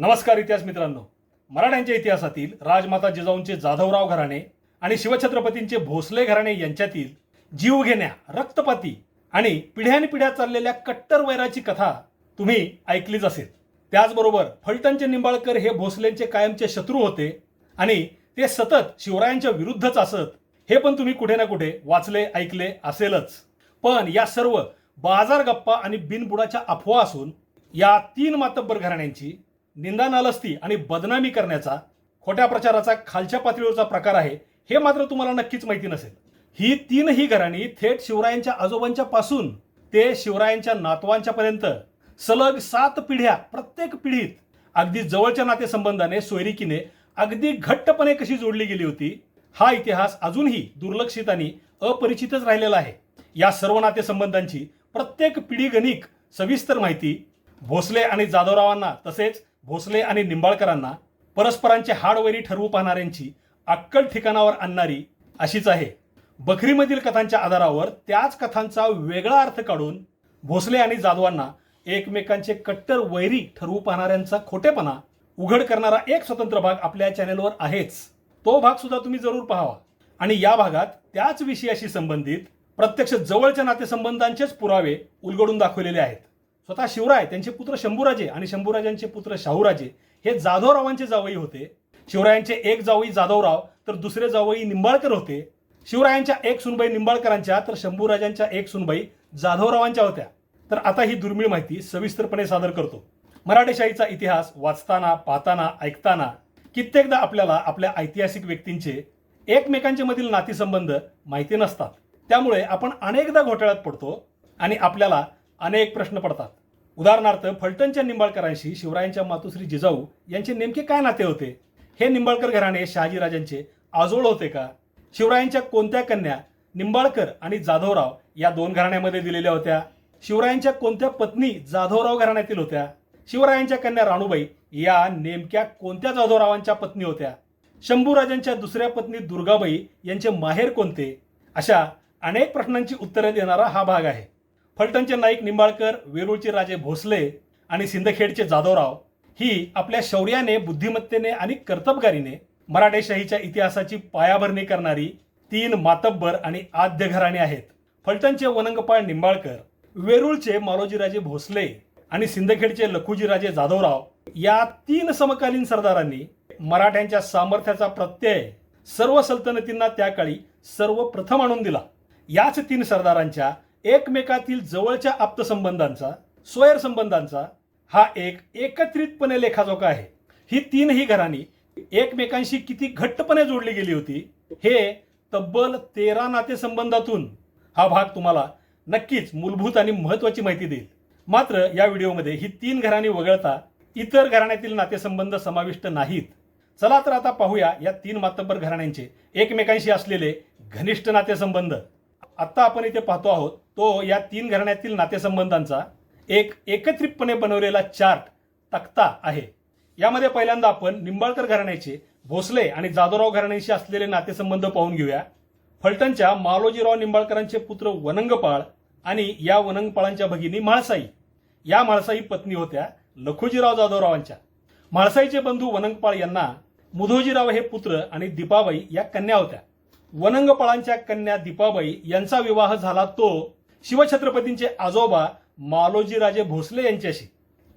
नमस्कार इतिहास मित्रांनो. मराठ्यांच्या इतिहासातील राजमाता जिजाऊंचे जाधवराव घराणे आणि शिवछत्रपतींचे भोसले घराणे यांच्यातील जीवघेण्या रक्तपाती आणि पिढ्यानपिढ्या चाललेल्या कट्टर वैराची कथा तुम्ही ऐकलीच असेल. त्याचबरोबर फलटणचे निंबाळकर हे भोसलेंचे कायमचे शत्रू होते आणि ते सतत शिवरायांच्या विरुद्धच असत हे पण तुम्ही कुठे ना कुठे वाचले ऐकले असेलच. पण या सर्व बाजार गप्पा आणि बिनबुडाच्या अफवा असून या तीन मातब्बर घराण्यांची निंदा नालस्ती आणि बदनामी करण्याचा खोट्या प्रचाराचा खालच्या पातळीवरचा प्रकार आहे हे मात्र तुम्हाला नक्कीच माहिती नसेल. ही तीनही घराणी थेट शिवरायांच्या आजोबांच्या पासून ते शिवरायांच्या नातवांच्या पर्यंत सलग सात पिढ्या प्रत्येक पिढीत अगदी जवळच्या नातेसंबंधाने सोयरिकीने अगदी घट्टपणे कशी जोडली गेली होती हा इतिहास अजूनही दुर्लक्षित आणि अपरिचितच राहिलेला आहे. या सर्व नातेसंबंधांची प्रत्येक पिढीगणिक सविस्तर माहिती भोसले आणि जाधवरावांना तसेच भोसले आणि निंबाळकरांना परस्परांचे हाडवैरी ठरवू पाहणाऱ्यांची अक्कल ठिकाणावर आणणारी अशीच आहे. बखरीमधील कथांच्या आधारावर त्याच कथांचा वेगळा अर्थ काढून भोसले आणि जाधवांना एकमेकांचे कट्टर वैरी ठरवू पाहणाऱ्यांचा खोटेपणा उघड करणारा एक स्वतंत्र भाग आपल्या चॅनेलवर आहेच. तो भाग सुद्धा तुम्ही जरूर पाहावा. आणि या भागात त्याच विषयाशी संबंधित प्रत्यक्ष जवळच्या नातेसंबंधांचेच पुरावे उलगडून दाखवलेले आहेत. स्वतः शिवराय त्यांचे पुत्र शंभूराजे आणि शंभूराजांचे पुत्र शाहूराजे हे जाधवरावांचे जावई होते. शिवरायांचे एक जावई जाधवराव तर दुसरे जावई निंबाळकर होते. शिवरायांच्या एक सुनबाई निंबाळकरांच्या तर शंभूराजांच्या एक सुनबाई जाधवरावांच्या होत्या. तर आता ही दुर्मिळ माहिती सविस्तरपणे सादर करतो. मराठेशाहीचा इतिहास वाचताना पाहताना ऐकताना कित्येकदा आपल्याला आपल्या ऐतिहासिक व्यक्तींचे एकमेकांच्या मधील नातेसंबंध माहिती नसतात. त्यामुळे आपण अनेकदा घोटाळ्यात पडतो आणि आपल्याला अनेक प्रश्न पडतात. उदाहरणार्थ फलटणच्या निंबाळकरांशी शिवरायांच्या मातुश्री जिजाऊ यांचे नेमके काय नाते होते? हे निंबाळकर घराणे शहाजीराजांचे आजोळ होते का? शिवरायांच्या कोणत्या कन्या निंबाळकर आणि जाधवराव या दोन घराण्यामध्ये दिलेल्या होत्या? शिवरायांच्या कोणत्या पत्नी जाधवराव घराण्यातील होत्या? शिवरायांच्या कन्या राणूबाई या नेमक्या कोणत्या जाधवरावांच्या पत्नी होत्या? शंभूराजांच्या दुसऱ्या पत्नी दुर्गाबाई यांचे माहेर कोणते? अशा अनेक प्रश्नांची उत्तरे देणारा हा भाग आहे. फलटणचे नाईक निंबाळकर वेरूळचे राजे भोसले आणि सिंदखेडचे जाधवराव ही आपल्या शौर्याने बुद्धिमत्तेने आणि कर्तबगारीने मराठेशाहीच्या इतिहासाची पायाभरणी करणारी तीन मातब्बर आणि आद्य घराणे आहेत. फलटणचे वनंगपाळ निंबाळकर वेरूळचे मालोजीराजे भोसले आणि सिंदखेडचे लखुजीराजे जाधवराव या तीन समकालीन सरदारांनी मराठ्यांच्या सामर्थ्याचा प्रत्यय सर्व सल्तनतींना त्या काळी सर्वप्रथम आणून दिला. याच तीन सरदारांच्या एकमेकातील जवळच्या आप्तसंबंधांचा स्वैर संबंधांचा हा एक एकत्रितपणे लेखाजोखा आहे. ही तीनही घराणी एकमेकांशी किती घट्टपणे जोडली गेली होती हे तब्बल तेरा नातेसंबंधातून हा भाग तुम्हाला नक्कीच मूलभूत आणि महत्त्वाची माहिती देईल. मात्र या व्हिडिओमध्ये ही तीन घराणी वगळता इतर घराण्यातील नातेसंबंध समाविष्ट नाहीत. चला तर आता पाहूया या तीन मातब्बर घराण्यांचे एकमेकांशी असलेले घनिष्ठ नातेसंबंध. आत्ता आपण इथे पाहतो आहोत तो या तीन घराण्यातील नातेसंबंधांचा एक एकत्रितपणे बनवलेला चार्ट तक्ता आहे. यामध्ये पहिल्यांदा आपण निंबाळकर घराण्याचे भोसले आणि जाधवराव घराण्याशी असलेले नातेसंबंध पाहून घेऊया. फलटणच्या मालोजीराव निंबाळकरांचे पुत्र वनंगपाळ आणि या वनंगपाळांच्या भगिनी म्हाळसाई या म्हाळसाई पत्नी होत्या लखुजीराव जाधवरावांच्या. म्हाळसाईचे बंधू वनंगपाळ यांना मुधोजीराव हे पुत्र आणि दीपाबाई या कन्या होत्या. वनंगपाळांच्या कन्या दीपाबाई यांचा विवाह झाला तो शिवछत्रपतींचे आजोबा मालोजीराजे भोसले यांच्याशी.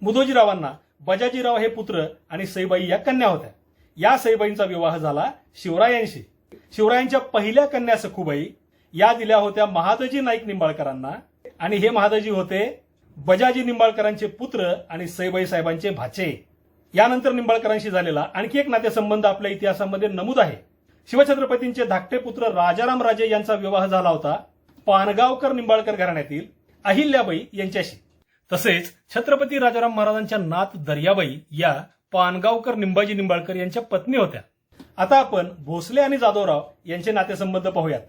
मुधोजीरावांना बजाजीराव हे पुत्र आणि सईबाई या कन्या होत्या. या सईबाईंचा विवाह झाला शिवरायांशी. शिवरायांच्या पहिल्या कन्या सखुबाई या दिल्या होत्या महादजी नाईक निंबाळकरांना आणि हे महादजी होते बजाजी निंबाळकरांचे पुत्र आणि सईबाई साहेबांचे भाचे. यानंतर निंबाळकरांशी झालेला आणखी एक नातेसंबंध आपल्या इतिहासामध्ये नमूद आहे. शिवछत्रपतींचे धाकटे पुत्र राजाराम राजे यांचा विवाह झाला होता. पानगावकर निंबाळकर घराण्यातील अहिल्याबाई यांच्याशी. तसेच छत्रपती राजाराम महाराजांच्या नात दर्याबाई या पानगावकर निंबाजी निंबाळकर यांच्या पत्नी होत्या. आता आपण भोसले आणि जाधवराव यांचे नातेसंबंध पाहूयात.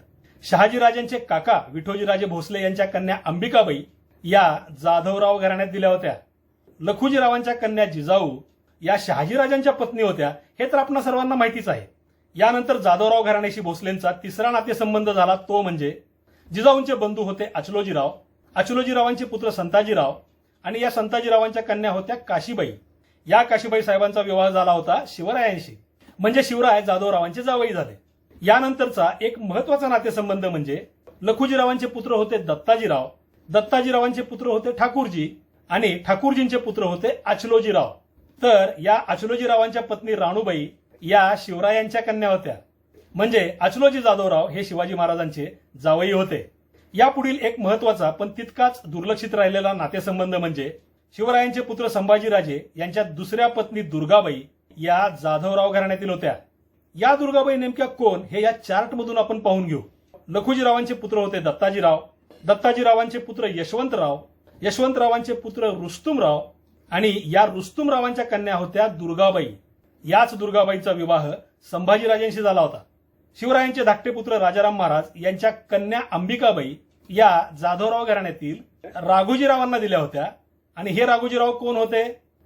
शहाजीराजांचे काका विठोजीराजे भोसले यांच्या कन्या अंबिकाबाई या जाधवराव घराण्यात दिल्या होत्या. लखुजीरावांच्या कन्या जिजाऊ या शहाजीराजांच्या पत्नी होत्या हे तर आपणा सर्वांना माहितीच आहे. यानंतर जाधवराव घराण्याशी भोसलेंचा तिसरा नातेसंबंध झाला तो म्हणजे जिजाऊंचे बंधू होते अचलोजीराव. अचलोजीरावांचे पुत्र संताजीराव आणि या संताजीरावांच्या कन्या होत्या काशीबाई. या काशीबाई साहेबांचा विवाह झाला होता शिवरायांशी. म्हणजे शिवराय जाधवरावांचे जावई झाले. यानंतरचा एक महत्त्वाचा नातेसंबंध म्हणजे लखुजीरावांचे पुत्र होते दत्ताजीराव. दत्ताजीरावांचे पुत्र होते ठाकूरजी आणि ठाकूरजींचे पुत्र होते अचलोजीराव. तर या अचलोजीरावांच्या पत्नी राणूबाई या शिवरायांच्या कन्या होत्या. म्हणजे अचलोजी जाधवराव हे शिवाजी महाराजांचे जावई होते. यापुढील एक महत्त्वाचा पण तितकाच दुर्लक्षित राहिलेला नातेसंबंध म्हणजे शिवरायांचे पुत्र संभाजीराजे यांच्या दुसऱ्या पत्नी दुर्गाबाई या जाधवराव घराण्यातील होत्या. या दुर्गाबाई नेमक्या कोण हे या चार्टमधून आपण पाहून घेऊ. लखुजीरावांचे पुत्र होते दत्ताजीराव. दत्ताजीरावांचे पुत्र यशवंतराव. यशवंतरावांचे पुत्र रुस्तुमराव. आणि या रुस्तुमरावांच्या कन्या होत्या दुर्गाबाई. याच दुर्गाबाईचा विवाह संभाजीराजेंशी झाला होता. शिवरायांचे धाकटे पुत्र राजाराम महाराज यांच्या कन्या अंबिकाबाई या जाधवराव घराण्यातील राघोजीरावांना दिल्या होत्या. आणि हे राघोजीराव कोण होते?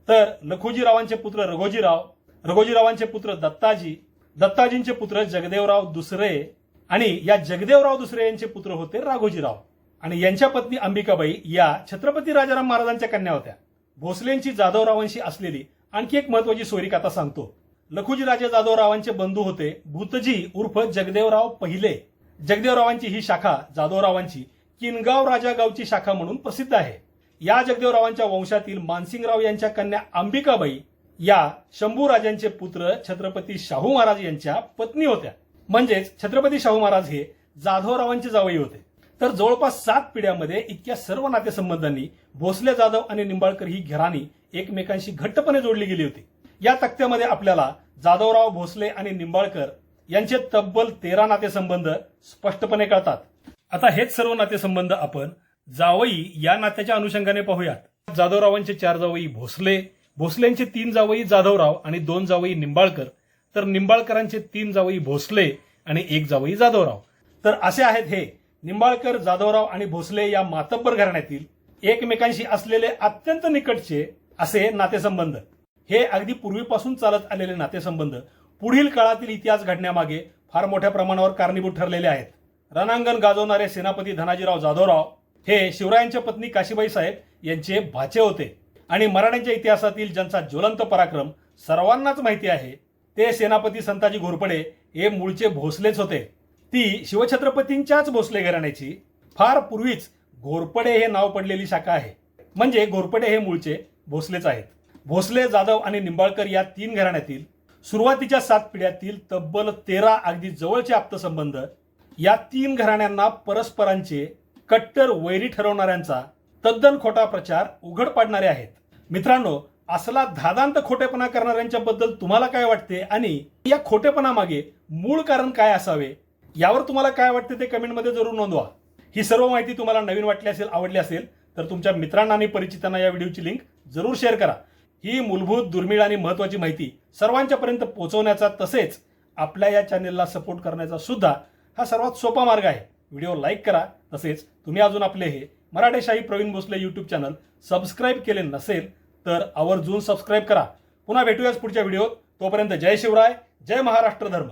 तर लखुजीरावांचे पुत्र रघोजीराव रघोजीरावांचे पुत्र दत्ताजी दत्ताजींचे पुत्र जगदेवराव दुसरे आणि या जगदेवराव दुसरे यांचे पुत्र होते राघोजीराव. आणि यांच्या पत्नी अंबिकाबाई या छत्रपती राजाराम महाराजांच्या कन्या होत्या. भोसलेंची जाधवरावांशी असलेली आणखी एक महत्वाची सोयरी आता सांगतो. लखुजीराजे जाधवरावांचे बंधू होते. भूतजी उर्फ जगदेवराव पहिले. जगदेवरावांची ही शाखा जाधवरावांची किनगाव राजा गावची शाखा म्हणून प्रसिद्ध आहे. या जगदेवरावांच्या वंशातील मानसिंगराव यांच्या कन्या अंबिकाबाई या शंभू राजांचे पुत्र छत्रपती शाहू महाराज यांच्या पत्नी होत्या. म्हणजेच छत्रपती शाहू महाराज हे जाधवरावांचे जावई होते. तर जवळपास सात पिढ्यामध्ये इतक्या सर्व नातेसंबंधांनी भोसले जाधव आणि निंबाळकर ही घराणी एकमेकांशी घट्टपणे जोडली गेली होती. या तक्त्यामध्ये आपल्याला जाधवराव भोसले आणि निंबाळकर यांचे तब्बल तेरा नातेसंबंध स्पष्टपणे कळतात. आता हेच सर्व नातेसंबंध आपण जावई या नात्याच्या अनुषंगाने पाहूयात. जाधवरावांचे चार जावई भोसले भोसलेंचे तीन जावई जाधवराव आणि दोन जावई निंबाळकर. तर निंबाळकरांचे तीन जावई भोसले आणि एक जावई जाधवराव. तर असे आहेत हे निंबाळकर जाधवराव आणि भोसले या मातब्बर घराण्यातील एकमेकांशी असलेले अत्यंत निकटचे असे नातेसंबंध. हे अगदी पूर्वीपासून चालत आलेले नातेसंबंध पुढील काळातील इतिहास घडण्यामागे फार मोठ्या प्रमाणावर कारणीभूत ठरलेले आहेत. रणांगण गाजवणारे सेनापती धनाजीराव जाधवराव हे शिवरायांच्या पत्नी काशीबाई साहेब यांचे भाचे होते. आणि मराठ्यांच्या इतिहासातील ज्यांचा ज्वलंत पराक्रम सर्वांनाच माहिती आहे ते सेनापती संताजी घोरपडे हे मूळचे भोसलेच होते. ती शिवछत्रपतींच्याच भोसले घराण्याची फार पूर्वीच घोरपडे हे नाव पडलेली शाखा आहे. म्हणजे घोरपडे हे मूळचे भोसलेच आहेत. भोसले जाधव आणि निंबाळकर या तीन घराण्यातील सुरुवातीच्या सात पिढ्यातील तब्बल तेरा अगदी जवळचे आप्तसंबंध या तीन घराण्यांना परस्परांचे कट्टर वैरी ठरवणाऱ्यांचा तद्दन खोटा प्रचार उघड पाडणारे आहेत. मित्रांनो असला धादांत खोटेपणा करणाऱ्यांच्याबद्दल तुम्हाला काय वाटते आणि या खोटेपणामागे मूळ कारण काय असावे यावर तुम्हाला काय वाटते ते कमेंटमध्ये जरूर नोंदवा. ही सर्व माहिती तुम्हाला नवीन वाटली असेल आवडली असेल तर तुमच्या मित्रांना आणि परिचितांना या व्हिडिओची लिंक जरूर शेअर करा. ही मूलभूत दुर्मिळ आणि महत्त्वाची माहिती सर्वांच्यापर्यंत पोहोचवण्याचा तसेच आपल्या या चॅनेलला सपोर्ट करण्याचा सुद्धा हा सर्वात सोपा मार्ग आहे. व्हिडिओ लाईक करा. तसेच तुम्ही अजून आपले हे Maratheshahi Pravin Bhosale YouTube channel subscribe केले नसेल तर आवर्जून सबस्क्राईब करा. पुन्हा भेटूयाच पुढच्या व्हिडिओत तोपर्यंत जय शिवराय जय महाराष्ट्र धर्म.